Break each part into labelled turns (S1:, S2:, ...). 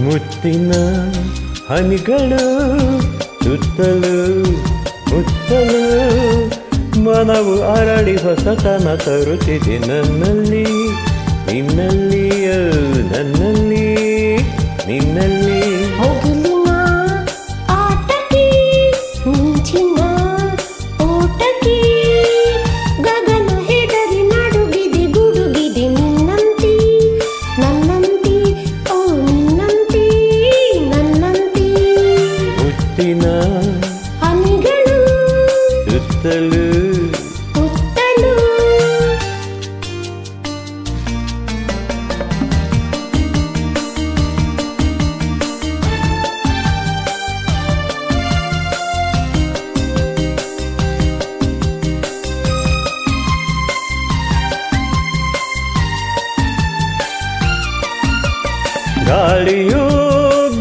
S1: ಮುತ್ತಿನ ಹನಿಗಳು ಸುತ್ತಲು ಮುತ್ತಲು ಮನವು ಅರಳಿ ಹೊಸತನ ತರುತ್ತಿದೆ ನನ್ನಲ್ಲಿ ನಿನ್ನಲ್ಲಿ ಓ, ನನ್ನಲ್ಲಿ. ನಿನ್ನಲ್ಲಿ
S2: ಹೋಗಲಿನ ಆಟಕ್ಕೆ ಮಿಂಚಿನ
S1: ಮುತ್ತಿನ
S2: ಹನಿಗಳು
S1: ಸುತ್ತಲೂ
S2: ಮುತ್ತಲು
S1: ಗಾಳಿಯೂ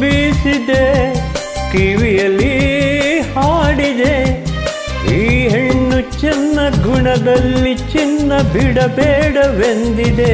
S1: ಬೀಸಿದೆ ಕಿವಿಯಲ್ಲಿ ಹಾಡಿದೆ ಈ ಹೆಣ್ಣು ಚೆನ್ನ ಗುಣದಲ್ಲಿ ಚಿನ್ನ ಬಿಡಬೇಡವೆಂದಿದೆ.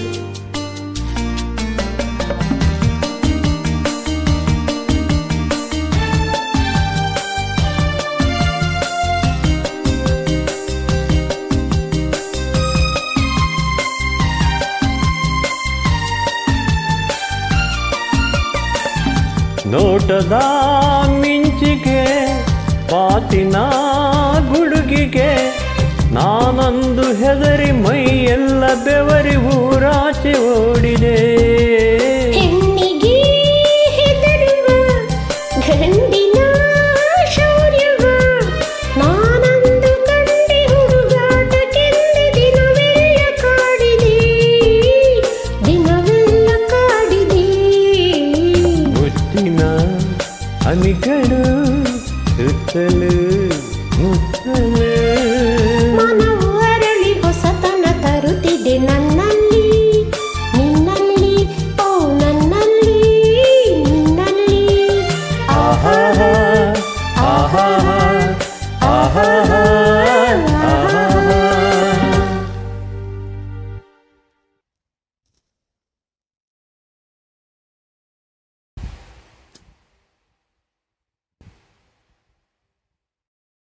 S1: ನೋಟದ ಮಿಂಚಿಗೆ ಪಾತಿನ ಗುಡುಗಿಗೆ ನಾನೊಂದು ಹೆದರಿ ಮೈಯೆಲ್ಲ ಬೆವರಿ ಊರಾಚೆ ಓಡಿದೆ.
S2: అనికడు చుట్టలు
S1: ముత్తలు ಹೊಸತನ ತರುತ್ತಿದೆ ನನ್ನ